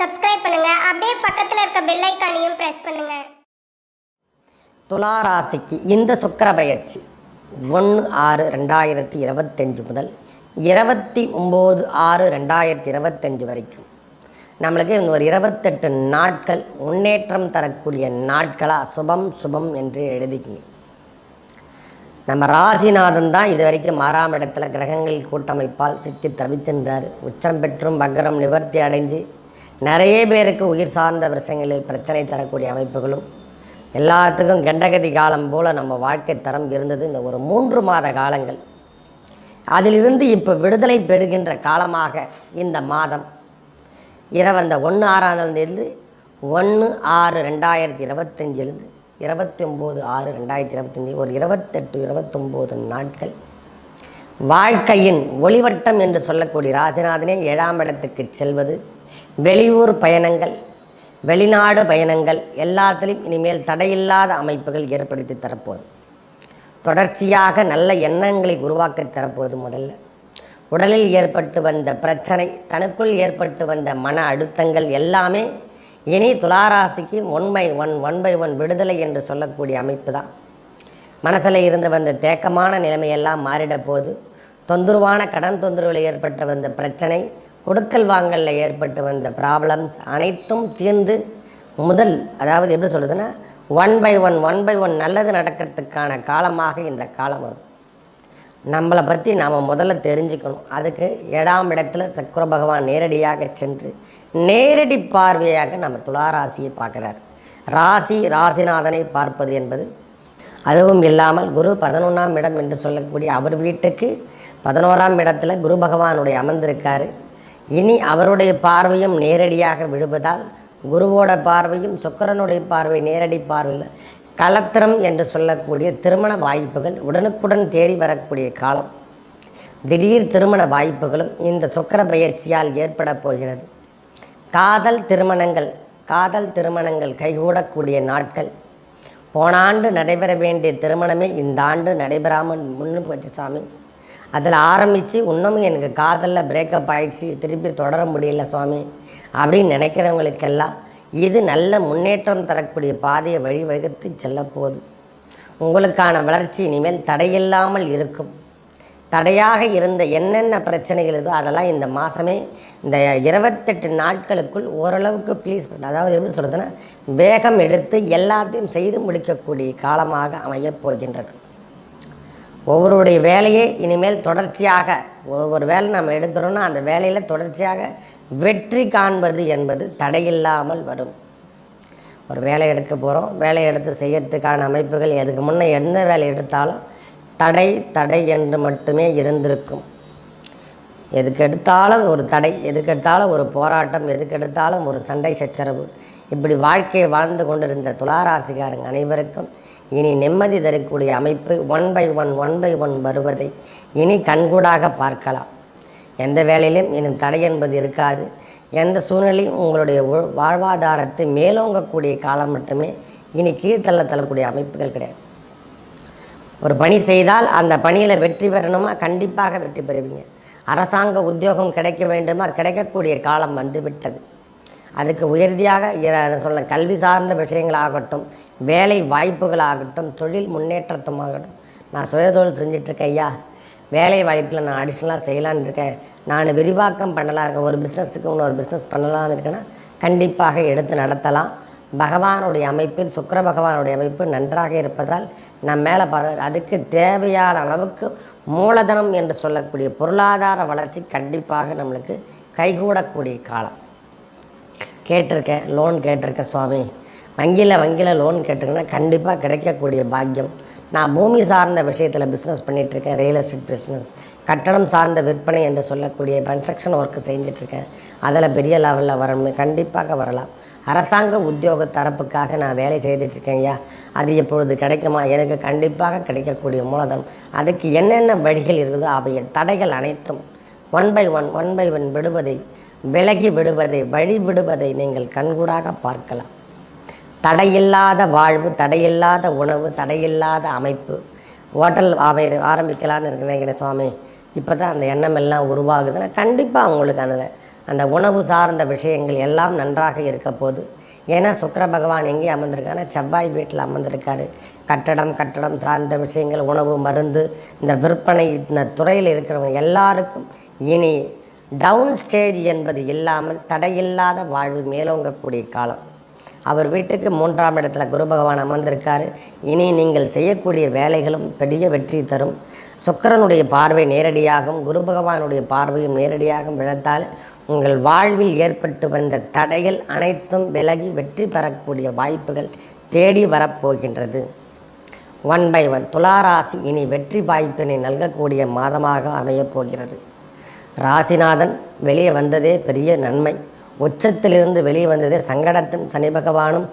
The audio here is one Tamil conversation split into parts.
சப்ஸ்கிரைப் பண்ணுங்க. அப்படியே பக்கத்தில் இருக்க பெல் ஐக்கானையும் பிரஸ் பண்ணுங்க. துளாராசிக்கு இந்த சுக்கிர பயிற்சி ஒன்று ஆறு ரெண்டாயிரத்தி இருபத்தஞ்சு முதல் இருபத்தி ஒம்பது ஆறு ரெண்டாயிரத்தி இருபத்தஞ்சு வரைக்கும். நம்மளுக்கு இந்த ஒரு இருபத்தெட்டு நாட்கள் முன்னேற்றம் தரக்கூடிய நாட்களாக சுபம் சுபம் என்று எழுதிக்கிங்க நம்ம ராசிநாதன் தான் இது வரைக்கும் ஆறாம் இடத்துல கிரகங்கள் கூட்டமைப்பால் சிக்கி தவித்திருந்தார். உச்சம் பெற்றும் வக்கரம் நிவர்த்தி அடைஞ்சு நிறைய பேருக்கு உயிர் சார்ந்த விஷயங்களில் பிரச்சனை தரக்கூடிய அமைப்புகளும் எல்லாத்துக்கும் கெண்டகதி காலம் போல் நம்ம வாழ்க்கை தரம் இருந்தது இந்த ஒரு மூன்று மாத காலங்கள். அதிலிருந்து இப்போ விடுதலை பெறுகின்ற காலமாக இந்த மாதம். இரவு அந்த ஒன்று ஆறாம் ஒன்று ஆறு ரெண்டாயிரத்தி இருபத்தஞ்சிலிருந்து இருபத்தி ஒம்பது ஆறு ரெண்டாயிரத்தி இருபத்தஞ்சி ஒரு இருபத்தெட்டு இருபத்தொம்போது நாட்கள். வாழ்க்கையின் ஒளிவட்டம் என்று சொல்லக்கூடிய ராசிநாதனே ஏழாம் இடத்துக்கு செல்வது. வெளியூர் பயணங்கள் வெளிநாடு பயணங்கள் எல்லாத்திலும் இனிமேல் தடையில்லாத அமைப்புகள் ஏற்படுத்தி தரப்போகுது. தொடர்ச்சியாக நல்ல எண்ணங்களை உருவாக்க தரப்போகுது முதல்ல. உடலில் ஏற்பட்டு வந்த பிரச்சனை தனக்குள் ஏற்பட்டு வந்த மன அழுத்தங்கள் எல்லாமே இனி துளாராசிக்கு one by one one by one விடுதலை என்று சொல்லக்கூடிய அமைப்பு தான். மனசில் இருந்து வந்த தேக்கமான நிலைமையெல்லாம் மாறிட போது தொந்தரவான கடன் தொந்தரவில் ஏற்பட்டு வந்த பிரச்சனை கொடுக்கல் வாங்கலில் ஏற்பட்டு வந்த ப்ராப்ளம்ஸ் அனைத்தும் தீர்ந்து முதல் அதாவது எப்படி சொல்லுதுன்னா one by one one by one நல்லது நடக்கிறதுக்கான காலமாக இந்த காலம் வரும். நம்மளை பற்றி நாம் முதல்ல தெரிஞ்சுக்கணும். அதுக்கு ஏழாம் இடத்துல சக்கர பகவான் நேரடியாக சென்று நேரடி பார்வையாக நம்ம துளாராசியை பார்க்குறார். ராசி ராசிநாதனை பார்ப்பது என்பது அதுவும் இல்லாமல் குரு பதினொன்றாம் இடம் என்று சொல்லக்கூடிய அவர் வீட்டுக்கு பதினோராம் இடத்துல குரு பகவானுடைய அமர்ந்திருக்காரு. இனி அவருடைய பார்வையும் நேரடியாக விழுவதால் குருவோட பார்வையும் சுக்கிரனுடைய பார்வை நேரடி பார்வையில் கலத்திரம் என்று சொல்லக்கூடிய திருமண வாய்ப்புகள் உடனுக்குடன் தேறி வரக்கூடிய காலம். திடீர் திருமண வாய்ப்புகளும் இந்த சுக்கிர பயிற்சியால் ஏற்பட போகிறது. காதல் திருமணங்கள் காதல் திருமணங்கள் கைகூடக்கூடிய நாட்கள். போன ஆண்டு நடைபெற வேண்டிய திருமணமே இந்த ஆண்டு நடைபெறாமல் முன்னு போச்சு சாமி. அதில் ஆரம்பித்து இன்னமும் எனக்கு காதலில் பிரேக்கப் ஆகிடுச்சு திருப்பி தொடர முடியல சுவாமி அப்படின்னு நினைக்கிறவங்களுக்கெல்லாம் இது நல்ல முன்னேற்றம் தரக்கூடிய பாதையை வழிவகுத்து செல்லப்போகுது உங்களுக்கான வளர்ச்சி இனிமேல் தடையில்லாமல் இருக்கும். தடையாக இருந்த என்னென்ன பிரச்சனைகள் இதோ அதெல்லாம் இந்த மாதமே இந்த இருபத்தெட்டு நாட்களுக்குள் ஓரளவுக்கு ப்ளீஸ் அதாவது எப்படி சொல்கிறதுன்னா வேகம் எடுத்து எல்லாத்தையும் செய்து முடிக்கக்கூடிய காலமாக அமையப் போகின்றது. ஒவ்வொருடைய வேலையே இனிமேல் தொடர்ச்சியாக ஒவ்வொரு வேலை நம்ம எடுக்கிறோன்னா அந்த வேலையில் தொடர்ச்சியாக வெற்றி காண்பது என்பது தடையில்லாமல் வரும். ஒரு வேலை எடுக்க போகிறோம் வேலை எடுத்து செய்யறதுக்கான அமைப்புகள் அதுக்கு முன்னே எந்த வேலை எடுத்தாலும் தடை தடை என்று மட்டுமே இருந்திருக்கும். எதுக்கெடுத்தாலும் ஒரு தடை எதுக்கெடுத்தாலும் ஒரு போராட்டம் எதுக்கெடுத்தாலும் ஒரு சண்டை சச்சரவு. இப்படி வாழ்க்கையை வாழ்ந்து கொண்டிருந்த துளாராசிக்காரங்க அனைவருக்கும் இனி நிம்மதி தரக்கூடிய அமைப்பு one by one one by one வருவதை இனி கண்கூடாக பார்க்கலாம். எந்த வேலையிலும் இன்னும் தடை என்பது இருக்காது. எந்த சூழ்நிலையும் உங்களுடைய வாழ்வாதாரத்தை மேலோங்கக்கூடிய காலம் மட்டுமே இனி கீழ்த்தள்ள தள்ளக்கூடிய அமைப்புகள் கிடையாது. ஒரு பணி செய்தால் அந்த பணியில் வெற்றி பெறணுமா? கண்டிப்பாக வெற்றி பெறுவீங்க. அரசாங்க உத்தியோகம் கிடைக்க வேண்டுமா? கிடைக்கக்கூடிய காலம் வந்துவிட்டது அதுக்கு உயர்தியாக சொல்ல கல்வி சார்ந்த விஷயங்களாகட்டும் வேலை வாய்ப்புகளாகட்டும் தொழில் முன்னேற்றத்துமாகட்டும். நான் சுயதொழில் செஞ்சிட்ருக்கேன் ஐயா. வேலை வாய்ப்பில் நான் அடிஷ்னலாக செய்யலான்னு இருக்கேன். நான் விரிவாக்கம் பண்ணலாம் இருக்கேன். ஒரு பிஸ்னஸுக்கு இன்னொரு பிஸ்னஸ் பண்ணலான்னு இருக்கேன்னா கண்டிப்பாக எடுத்து நடத்தலாம். பகவானுடைய அமைப்பில் சுக்கர பகவானுடைய அமைப்பு நன்றாக இருப்பதால் நம் மேலே ப அதுக்கு தேவையான அளவுக்கு மூலதனம் என்று சொல்லக்கூடிய பொருளாதார வளர்ச்சி கண்டிப்பாக நம்மளுக்கு கைகூடக்கூடிய காலம். கேட்டிருக்கேன் லோன் கேட்டிருக்கேன் சுவாமி. வங்கியில் வங்கியில் லோன் கேட்டிருக்கேன்னா கண்டிப்பாக கிடைக்கக்கூடிய பாக்கியம். நான் பூமி சார்ந்த விஷயத்தில் பிஸ்னஸ் பண்ணிகிட்ருக்கேன் ரியல் எஸ்டேட் பிஸ்னஸ் கட்டணம் சார்ந்த விற்பனை என்று சொல்லக்கூடிய கன்ஸ்ட்ரக்ஷன் ஒர்க்கு செஞ்சிட்ருக்கேன் அதில் பெரிய லெவலில் வரணும் கண்டிப்பாக வரலாம். அரசாங்க உத்தியோக தரப்புக்காக நான் வேலை செய்துட்ருக்கேன் ஐயா. அது எப்பொழுது கிடைக்குமா? எனக்கு கண்டிப்பாக கிடைக்கக்கூடிய மூலதனம். அதுக்கு என்னென்ன வழிகள் இருக்குதோ அவை தடைகள் அனைத்தும் one by one one by one விடுவதை விலகி விடுவதை வழி விடுவதை நீங்கள் கண்கூடாக பார்க்கலாம். தடையில்லாத வாழ்வு தடையில்லாத உணவு தடையில்லாத அமைப்பு. ஹோட்டல் அமை ஆரம்பிக்கலான்னு இருக்கு நினைக்கிறேன் சுவாமி. இப்போ தான் அந்த எண்ணம் எல்லாம் உருவாகுதுன்னா கண்டிப்பாக உங்களுக்கு அந்த அந்த உணவு சார்ந்த விஷயங்கள் எல்லாம் நன்றாக இருக்க போது ஏன்னா சுக்கர பகவான் எங்கே அமர்ந்திருக்காருன்னா செவ்வாய் வீட்டில் அமர்ந்திருக்காரு. கட்டடம் கட்டடம் சார்ந்த விஷயங்கள் உணவு மருந்து இந்த விற்பனை இந்த துறையில் இருக்கிறவங்க எல்லாருக்கும் இனி டவுன் ஸ்டேஜ் என்பது இல்லாமல் தடையில்லாத வாழ்வு மேலோங்கக்கூடிய காலம். அவர் வீட்டுக்கு மூன்றாம் இடத்துல குரு பகவான் அமர்ந்திருக்காரு. இனி நீங்கள் செய்யக்கூடிய வேலைகளும் பெரிய வெற்றி தரும். சுக்கரனுடைய பார்வை நேரடியாகவும் குரு பகவானுடைய பார்வையும் நேரடியாகவும் விழத்தால் உங்கள் வாழ்வில் ஏற்பட்டு வந்த தடைகள் அனைத்தும் விலகி வெற்றி பெறக்கூடிய வாய்ப்புகள் தேடி வரப்போகின்றது. One by one. துளாராசி இனி வெற்றி வாய்ப்பினை நல்கக்கூடிய மாதமாக அமையப் போகிறது. ராசிநாதன் வெளியே வந்ததே பெரிய நன்மை. உச்சத்திலிருந்து வெளியே வந்ததே சங்கடத்தின் சனி பகவானும்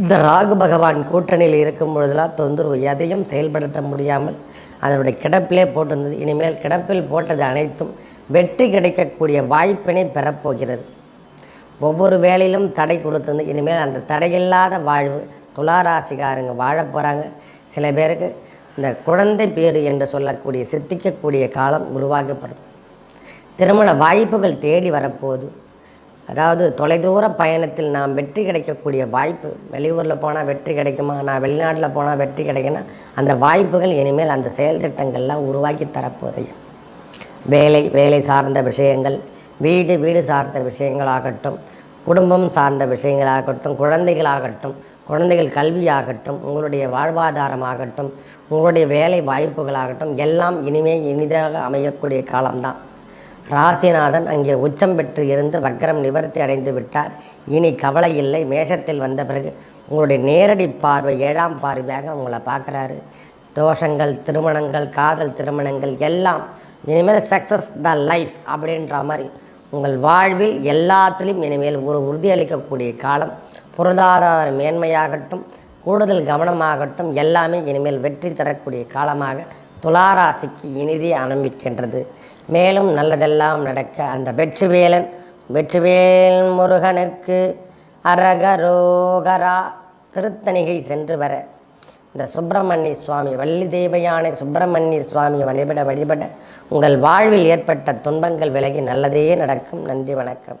இந்த ராகு பகவான் கூட்டணியில் இருக்கும் பொழுதெல்லாம் தொந்தரவு எதையும் செயல்படுத்த முடியாமல் அதனுடைய கிடப்பிலே போட்டிருந்தது. இனிமேல் கிடப்பில் போட்டது அனைத்தும் வெற்றி கிடைக்கக்கூடிய வாய்ப்பினை பெறப்போகிறது. ஒவ்வொரு வேலையிலும் தடை கொடுத்தது. இனிமேல் அந்த தடையில்லாத வாழ்வு துளாராசிக்காரங்க வாழப் போகிறாங்க சில பேருக்கு இந்த குழந்தை பேறு என்று சொல்லக்கூடிய சித்திக்கக்கூடிய காலம் உருவாக்கப்படும். திருமண வாய்ப்புகள் தேடி வரப்போகுது. அதாவது தொலைதூர பயணத்தில் நாம் வெற்றி கிடைக்கக்கூடிய வாய்ப்பு வெளியூரில் போனால் வெற்றி கிடைக்குமா நான் வெளிநாட்டில் போனால் வெற்றி கிடைக்குன்னா அந்த வாய்ப்புகள் இனிமேல் அந்த செயல் திட்டங்கள்லாம் உருவாக்கி தரப்போதைய வேலை வேலை சார்ந்த விஷயங்கள் வீடு வீடு சார்ந்த விஷயங்களாகட்டும் குடும்பம் சார்ந்த விஷயங்களாகட்டும் குழந்தைகளாகட்டும் குழந்தைகள் கல்வியாகட்டும் உங்களுடைய வாழ்வாதாரமாகட்டும் உங்களுடைய வேலை வாய்ப்புகளாகட்டும் எல்லாம் இனிமே இனிதாக அமையக்கூடிய காலம்தான். ராசிநாதன் அங்கே உச்சம் பெற்று இருந்து வக்கரம் நிவர்த்தி அடைந்து விட்டார். இனி கவலை இல்லை. மேஷத்தில் வந்த பிறகு உங்களுடைய நேரடி பார்வை ஏழாம் பார்வையாக உங்களை பார்க்குறாரு. தோஷங்கள் திருமணங்கள் காதல் திருமணங்கள் எல்லாம் இனிமேல் சக்ஸஸ் த லைஃப் அப்படின்ற மாதிரி உங்கள் வாழ்வில் எல்லாத்துலேயும் இனிமேல் ஒரு உறுதியளிக்கக்கூடிய காலம் பொருளாதார மேன்மையாகட்டும் கூடுதல் கவனமாகட்டும் எல்லாமே இனிமேல் வெற்றி தரக்கூடிய காலமாக துளாராசிக்கு இனிதே ஆரம்பிக்கின்றது. மேலும் நல்லதெல்லாம் நடக்க அந்த வெற்றிவேலன் வெற்றிவேல் முருகனுக்கு அரகரோகரா திருத்தணிகை சென்று வர. இந்த சுப்பிரமணிய சுவாமி வள்ளி தேவையான சுப்பிரமணிய சுவாமியை வழிபட வழிபட உங்கள் வாழ்வில் ஏற்பட்ட துன்பங்கள் விலகி நல்லதே நடக்கும். நன்றி வணக்கம்.